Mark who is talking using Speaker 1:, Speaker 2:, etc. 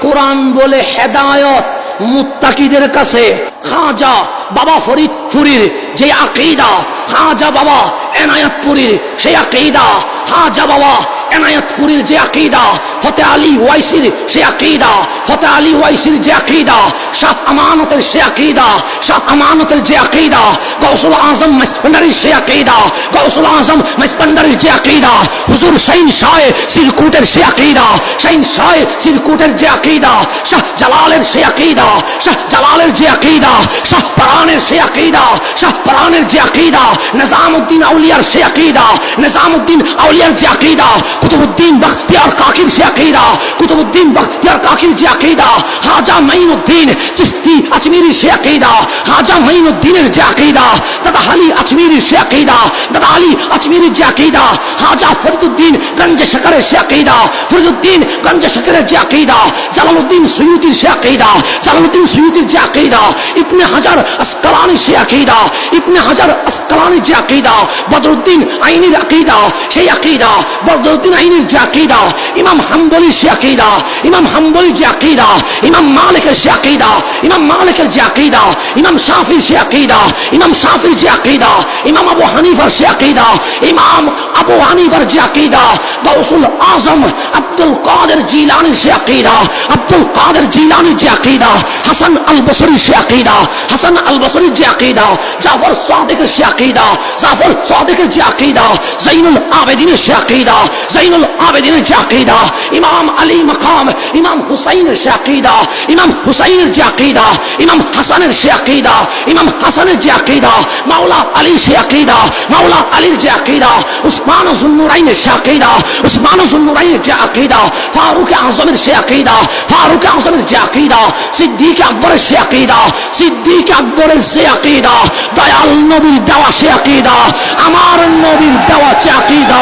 Speaker 1: কোরআন বলে হেদায়ত মুত্তাকিদের কাছে। খাজা বাবা ফরিদপুরীর যে আকিদা, খাজা বাবা এনায়তপুরীর সেই আকিদা, খাজা বাবা এনায়তপুরীর যে আকিদা, ফতে আলী ওয়াইসির সে আকিদা, ফতে আলী ওয়াইসির যে আকিদা শাহ আমানতের সে আকিদা শাহ আমানতের যে আকিদা, গৌসুল আজম মাইস্পন্ডারির সে আকিদা, গৌসুল আজম মাইস্পন্ডারির যে আকিদা, হুজুর শাইন শাহে সিরকুটের সে আকিদা, শাইন শাহে সিরকুটের যে আকিদা, শাহ জালালের সে আকিদা, শাহ জালালের যে আকিদা শাহ পরানের সে আকিদা, শাহ পরানের যে আকিদা নিজামউদ্দিন আউলিয়ার সে আকিদা নিজামউদ্দিন আউলিয়ার যে আকিদা কুতুবউদ্দিন বখতিয়ার কাকির সে আকিদা কুতুবউদ্দিন বখতিয়ার কাকির যে আকিদা হাজা মাইনুদ্দিন চিস্তি আজমিরি সে আকিদা হাজা মাইনুদ্দিনের যে আকিদা, দাদা আলী আজমিরির সে আকিদা, দাদা আলী আজমিরির যে আকিদা হাজা ফরিদুদ্দিন গঞ্জ শকরের সে আকিদা, ফরিদুদ্দিন গঞ্জ শকরের যে আকিদা, জালালউদ্দিন সুয়ুতির সে আকিদা, জালালউদ্দিন সুয়ুতির যে আকিদা ইবনে হাজার আসকালানি সে আকিদা, ইবনে হাজার আসকালানি যে আকিদা, বদরুদ্দিন আইনির আকিদা, সেই আকিদা, বদরুদ্দিন আইনির যে আকিদা, ইমাম হাম্বলি সে আকিদা, ইমাম হাম্বলি যে আকিদা, ইমাম মালিকের সে আকিদা, ইমাম মালিকের যে আকিদা, ইমাম শাফির সে আকিদা, ইমাম শাফির যে আকিদা, ইমাম আবু হানিফার সে আকিদা, ইমাম আবু হানিফার যে আকিদা গৌসুল আজম আব্দুল কাদের জিলানির সে আকিদা আব্দুল কাদের জিলানির যে আকিদা হাসান আল বসরির সে আকিদা হাসান আল বসরির যে আকিদা জাফর সাদিকের সে আকিদা জাফর সাদিকের যে আকিদা জাইনুল আবেদিনের সে আকিদা জাইনুল আবেদিনের যে আকিদা ইমাম আলী মাকাম ইমাম হুসাইনের সে আকিদা ইমাম হুসাইনের যে আকিদা ইমাম হাসানের সে আকিদা ইমাম হাসানের যে আকিদা মাওলা আলীর সে আকিদা মাওলা আলীর যে আকিদা উসমান জুন্নুরাইনের সে আকিদা উসমান জুন্নুরাইনের যে আকিদা ফারুক আজমের সে আকিদা ফারুক আজমের যে আকিদা সিদ্দিক আকবরের সে আকিদা সিদ্দিক আকবরের সে আকিদা দয়াল নবীর দেওয়া সে আকিদা আমার নবীর দেওয়া সে আকিদা